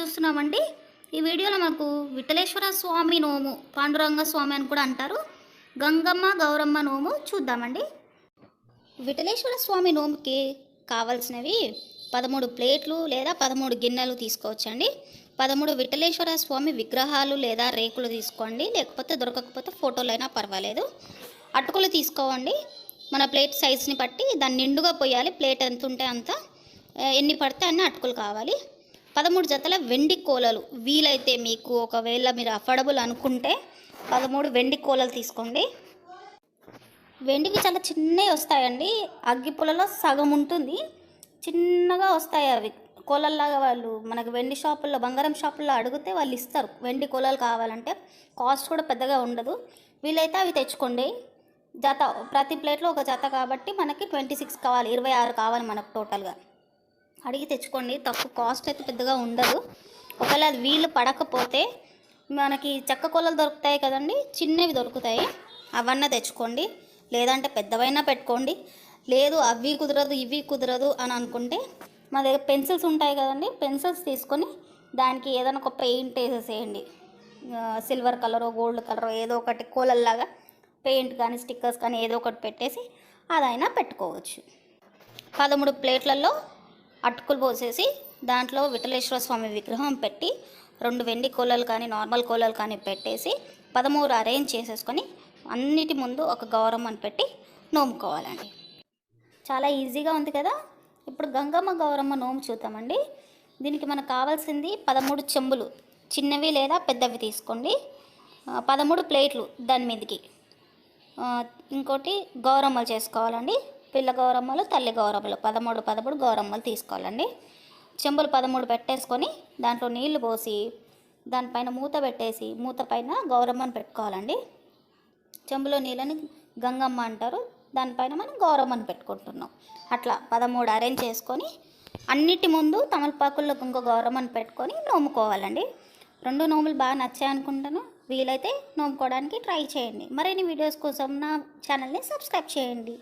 చూస్తున్నామండి. ఈ వీడియోలో మనకు విఠలేశ్వర స్వామి నోము పాండురంగ స్వామి అని కూడా అంటారు. గంగమ్మ గౌరమ్మ నోము చూద్దామండి. విఠలేశ్వర స్వామి నోముకి కావాల్సినవి పదమూడు ప్లేట్లు లేదా పదమూడు గిన్నెలు తీసుకోవచ్చండి. పదమూడు విఠలేశ్వర స్వామి విగ్రహాలు లేదా రేకులు తీసుకోండి. లేకపోతే దొరకకపోతే ఫోటోలు అయినా పర్వాలేదు. అటుకులు తీసుకోవండి. మన ప్లేట్ సైజ్ని బట్టి దాన్ని నిండుగా పోయాలి. ప్లేట్ ఎంత ఉంటే అంత. ఎన్ని పడితే అన్ని అటుకులు కావాలి. పదమూడు జతల వెండి కోలలు. వీలైతే మీకు ఒకవేళ మీరు అఫోర్డబుల్ అనుకుంటే పదమూడు వెండి కోలలు తీసుకోండి. వెండికి చాలా చిన్నవి వస్తాయండి. అగ్గి పుల్లలో సగం ఉంటుంది. చిన్నగా వస్తాయి అవి. కోలల్లాగా వాళ్ళు మనకు వెండి షాపుల్లో బంగారం షాపుల్లో అడిగితే వాళ్ళు ఇస్తారు. వెండి కోలలు కావాలంటే కాస్ట్ కూడా పెద్దగా ఉండదు. వీలైతే అవి తెచ్చుకోండి. జత ప్రతి ప్లేట్లో ఒక జత కాబట్టి మనకి ట్వంటీ సిక్స్ కావాలి ఇరవై ఆరు కావాలి మనకు టోటల్గా అడిగి తెచ్చుకోండి. తక్కువ కాస్ట్ అయితే పెద్దగా ఉండదు. ఒకవేళ అది వీలు పడకపోతే మనకి చెక్క కొలలు దొరుకుతాయి కదండి. చిన్నవి దొరుకుతాయి. అవన్నీ తెచ్చుకోండి. లేదంటే పెద్దవైనా పెట్టుకోండి. లేదు అవి కుదరదు ఇవి కుదరదు అని అనుకుంటే మా దగ్గర పెన్సిల్స్ ఉంటాయి కదండి. పెన్సిల్స్ తీసుకొని దానికి ఏదైనా ఒక పెయింట్ వేసేసేయండి. సిల్వర్ కలర్ గోల్డ్ కలర్ ఏదో ఒకటి కోలల్లాగా పెయింట్ కానీ స్టిక్కర్స్ కానీ ఏదో ఒకటి పెట్టేసి అదైనా పెట్టుకోవచ్చు. పదమూడు ప్లేట్లలో అటుకులు పోసేసి దాంట్లో విఠలేశ్వర స్వామి విగ్రహం పెట్టి రెండు వెండి కోలలు కానీ నార్మల్ కోలలు కానీ పెట్టేసి పదమూడు అరేంజ్ చేసేసుకొని అన్నిటి ముందు ఒక గౌరమ్మని పెట్టి నోముకోవాలండి. చాలా ఈజీగా ఉంది కదా? ఇప్పుడు గంగమ్మ గౌరమ్మ నోము చూద్దామండి. దీనికి మనకు కావాల్సింది పదమూడు చెంబులు. చిన్నవి లేదా పెద్దవి తీసుకోండి. పదమూడు ప్లేట్లు దాని మీదకి. ఇంకోటి గౌరమ్మలు చేసుకోవాలండి. పిల్ల గౌరమ్మలు తల్లి గౌరమ్మలు. పదమూడు పదమూడు గౌరమ్మలు తీసుకోవాలండి. చెంబులు పదమూడు పెట్టేసుకొని దాంట్లో నీళ్ళు పోసి దానిపైన మూత పెట్టేసి మూత పైన గౌరమ్మను పెట్టుకోవాలండి. చెంబులో నీళ్ళని గంగమ్మ అంటారు. దానిపైన మనం గౌరమ్మను పెట్టుకుంటున్నాం. అట్లా పదమూడు అరేంజ్ చేసుకొని అన్నిటి ముందు తమలపాకుల్లో ఇంకో గౌరమ్మను పెట్టుకొని నోముకోవాలండి. రెండు నోములు బాగా నచ్చాయి అనుకుంటాను. వీలైతే నోముకోవడానికి ట్రై చేయండి. మరిన్ని వీడియోస్ కోసం నా ఛానల్ని సబ్స్క్రైబ్ చేయండి.